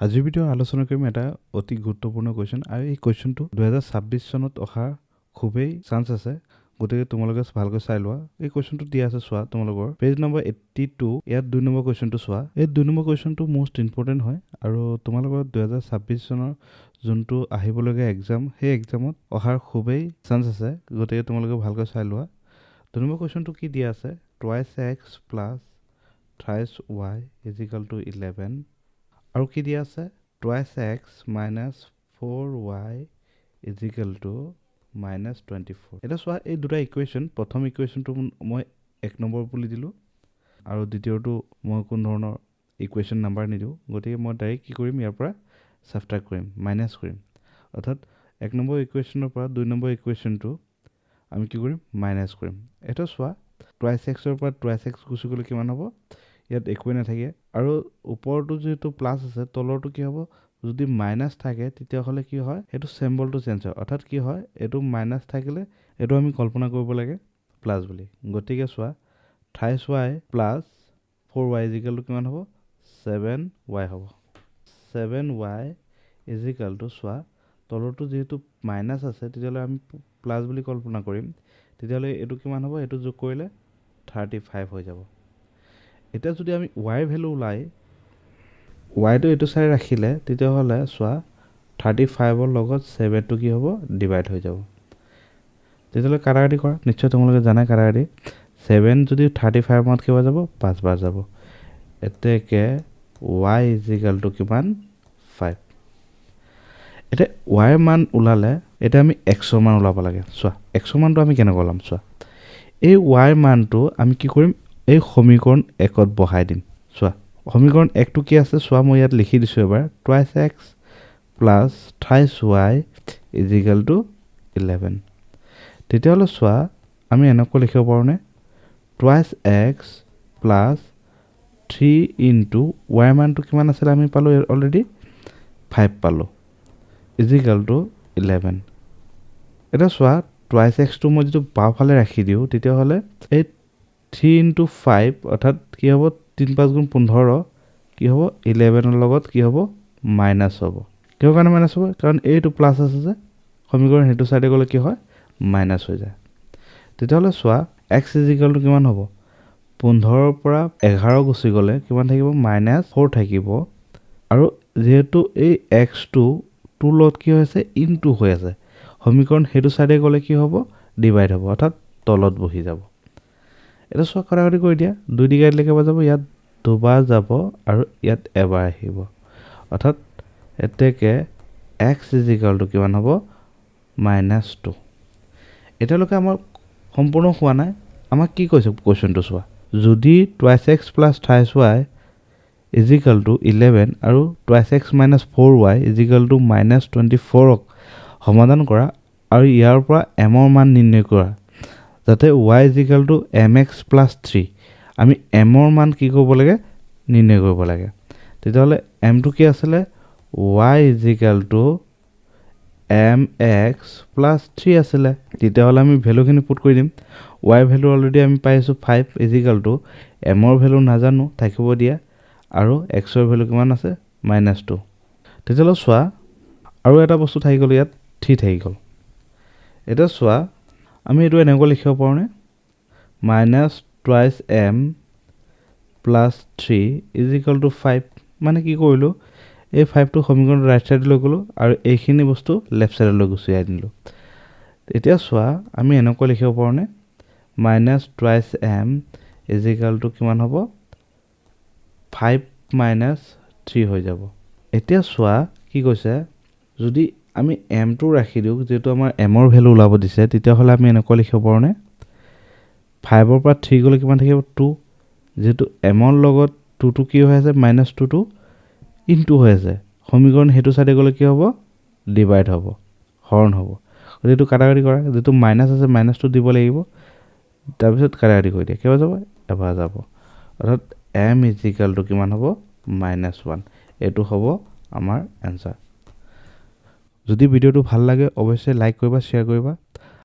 আজিৰ ভিডিঅ' আলোচনা কৰিম এটা অতি গুৰুত্বপূৰ্ণ কুৱেশ্যন আৰু এই কুৱেশ্যনটো দুহেজাৰ ছাব্বিছ চনত অহাৰ খুবেই চান্স আছে। গতিকে তোমালোকে ভালকৈ চাই লোৱা। এই কুৱেশ্যনটো দিয়া আছে চোৱা তোমালোকৰ। পেজ নম্বৰ এইট্টি টু ইয়াত দুই নম্বৰ কুৱেশ্যনটো চোৱা। এই দুই নম্বৰ কুৱেশ্যনটো মষ্ট ইম্পৰ্টেণ্ট হয় আৰু তোমালোকৰ দুহেজাৰ ছাব্বিছ চনৰ যোনটো আহিবলগীয়া এক্সাম সেই এক্সামত অহাৰ খুবেই চান্স আছে। গতিকে তোমালোকে ভালকৈ চাই লোৱা। দুই নম্বৰ কুৱেশ্যনটো কি দিয়া আছে? Twice x plus thrice y equal to eleven আৰু কি দিয়া আছে? Twice x minus four y equal to minus twenty four এতিয়া চোৱা, এই দুটা ইকুৱেশ্যন প্ৰথম ইকুৱেশ্যনটো মই এক নম্বৰ বুলি দিলোঁ আৰু দ্বিতীয়টো মই কোনো ধৰণৰ ইকুৱেশ্যন নাম্বাৰ নিদিওঁ। গতিকে মই ডাইৰেক্ট কি কৰিম? ইয়াৰ পৰা ছাবট্ৰেক্ট কৰিম মাইনাছ কৰিম। অৰ্থাৎ এক নম্বৰ ইকুৱেশ্যনৰ পৰা দুই নম্বৰ ইকুৱেশ্যনটো আমি কি কৰিম? মাইনাছ কৰিম। এইটো চোৱা টুৱাইছ এক্সৰ পৰা টুৱাইছ এক্স গুচি গ'লে কিমান হ'ব? ইয়াত একোৱেই নাথাকে। আৰু ওপৰটো যিহেতু প্লাছ আছে তলৰটো কি হ'ব? যদি মাইনাছ থাকে তেতিয়াহ'লে কি হয়? সেইটো চেম্বলটো চেঞ্জ হয়। অৰ্থাৎ কি হয়? এইটো মাইনাছ থাকিলে এইটো আমি কল্পনা কৰিব লাগে প্লাছ বুলি। গতিকে চোৱা thrice y plus four y ইজিকেলটো কিমান হ'ব? ছেভেন ৱাই হ'ব। ছেভেন ৱাই ইজিকেলটো চোৱা তলৰটো যিহেতু মাইনাছ আছে তেতিয়াহ'লে আমি প্লাছ বুলি কল্পনা কৰিম। তেতিয়াহ'লে এইটো কিমান হ'ব? এইটো যোগ কৰিলে থাৰ্টি ফাইভ হৈ যাব। এতিয়া যদি আমি ৱাইৰ ভেলু ওলাই ৱাইটো এইটো চাই ৰাখিলে, তেতিয়াহ'লে চোৱা থাৰ্টি ফাইভৰ লগত ছেভেনটো কি হ'ব? ডিভাইড হৈ যাব। তেতিয়াহ'লে কাটাকাটি কৰা। নিশ্চয় তোমালোকে জানাই কাটাকাটি ছেভেন যদি থাৰ্টি ফাইভত কিমান যাব? পাঁচবাৰ যাব। এতেকে ৱাই ইজিকেলটো কিমান? ফাইভ এতিয়া ৱাইৰ মান ওলালে, এতিয়া আমি এক্সৰ মান ওলাব লাগে। চোৱা এক্সৰ মানটো আমি কেনেকৈ ওলাম? চোৱা, এই ৱাইৰ মানটো আমি কি কৰিম? এই সমীকৰণ একত বহাই দিম। চোৱা, সমীকৰণ একটো কি আছে? চোৱা, মই ইয়াত লিখি দিছোঁ এবাৰ। Twice x plus thrice y equal to eleven তেতিয়াহ'লে চোৱা, আমি এনেকৈ লিখিব পাৰোঁনে? Twice x plus three into y মানটো কিমান আছিলে আমি পালোঁ অলৰেডি ফাইভ পালোঁ। ইজিকেল টু ইলেভেন এতিয়া চোৱা টুৱাইছ এক্সটো মই যিটো বাওঁফালে ৰাখি দিওঁ, তেতিয়াহ'লে এই থ্ৰী ইনটু ফাইভ অৰ্থাৎ কি হ'ব? তিনি পাঁচ গুণ পোন্ধৰ কি হ'ব? ইলেভেনৰ লগত কি হ'ব? মাইনাছ হ'ব। কিহৰ কাৰণে মাইনাছ হ'ব? কাৰণ এইটো প্লাছ আছে যে সমীকৰণ সেইটো ছাইডে গ'লে কি হয়? মাইনাছ হৈ যায়। তেতিয়াহ'লে চোৱা এক্স ইজিকেলটো কিমান হ'ব? পোন্ধৰৰ পৰা এঘাৰ গুচি গ'লে কিমান থাকিব? মাইনাছ ফ'ৰ থাকিব। আৰু যিহেতু এই এক্সটো টুৰ লগত কি হৈ আছে? ইন টু হৈ আছে। সমীকৰণ সেইটো ছাইডে গ'লে কি হ'ব? ডিভাইড হ'ব। অৰ্থাৎ তলত বহি যাব। এতিয়া চোৱা কটাকটি কৰি দিয়া। দুই ডিগাইডলৈ কেইবাৰ যাব ইয়াত দুবাৰ যাব আৰু ইয়াত এবাৰ আহিব। অৰ্থাৎ এতেকে এক্স ইজিকেলটো কিমান হ'ব? Minus two. এতিয়ালৈকে আমাৰ সম্পূৰ্ণ হোৱা নাই। আমাক কি কৈছে কুৱেশ্যনটো চোৱা? যদি twice x plus thrice y equal to eleven আৰু twice x minus four y equal to minus twenty ফ'ৰক সমাধান কৰা আৰু ইয়াৰ পৰা এমৰ মান নিৰ্ণয় কৰা যাতে y equal to m x plus three আমি এমৰ মান কি কৰিব লাগে? নিৰ্ণয় কৰিব লাগে। তেতিয়াহ'লে এমটো কি আছিলে? Y equal to m x plus three আছিলে। তেতিয়াহ'লে আমি ভেলুখিনি পুট কৰি দিম। ৱাই ভেলু অলৰেডি আমি পাইছোঁ ফাইভ ইজিকেল টু এমৰ ভেলু নাজানো, থাকিব দিয়া। আৰু এক্সৰ ভেলু কিমান আছে? মাইনাছ টু তেতিয়াহ'লে চোৱা, আৰু এটা বস্তু থাকি গ'ল ইয়াত থ্ৰী থাকি গ'ল। এতিয়া চোৱা আমি এইটো এনেকৈ লিখিব পাৰোঁনে minus twice m plus three equal to five মানে কি কৰিলোঁ? এই ফাইভটো সমীকৰণ ৰাইট ছাইডলৈ গ'লোঁ আৰু এইখিনি বস্তু লেফ্ট ছাইডলৈ গুচি দিলোঁ। এতিয়া চোৱা, আমি এনেকৈ লিখিব পাৰোঁনে minus twice m equal to কিমান হ'ব? ফাইভ মাইনাছ থ্ৰী হৈ যাব। এতিয়া চোৱা, কি কৈছে? যদি আমি এমটো ৰাখি দিওঁ যিহেতু আমাৰ এমৰ ভেলু ওলাব দিছে, তেতিয়াহ'লে আমি এনেকৈ লিখিব পাৰোঁনে ফাইভৰ পৰা থ্ৰী গ'লে কিমান থাকিব? টু যিহেতু এমৰ লগত টুটো কি হৈ আছে? মাইনাছ টুটো ইনটু হৈ আছে। সমীকৰণ সেইটো চাইডে গ'লে কি হ'ব? ডিভাইড হ'ব। হৰণ হ'ব। গতিকে এইটো কাটাকাটি কৰা। যিটো মাইনাছ আছে মাইনাছটো দিব লাগিব। তাৰপিছত কাটাকাটি কৰি দিয়া। কেইবাৰ যাব? এবাৰ যাব। অৰ্থাৎ এম ইজিকেলটো কিমান হ'ব? মাইনাছ ওৱান এইটো হ'ব আমাৰ এনচাৰ যদি ভিডিঅ'টো ভালো লাগে অৱশ্যে লাইক কৰিবা শ্বেয়াৰ কৰিবা।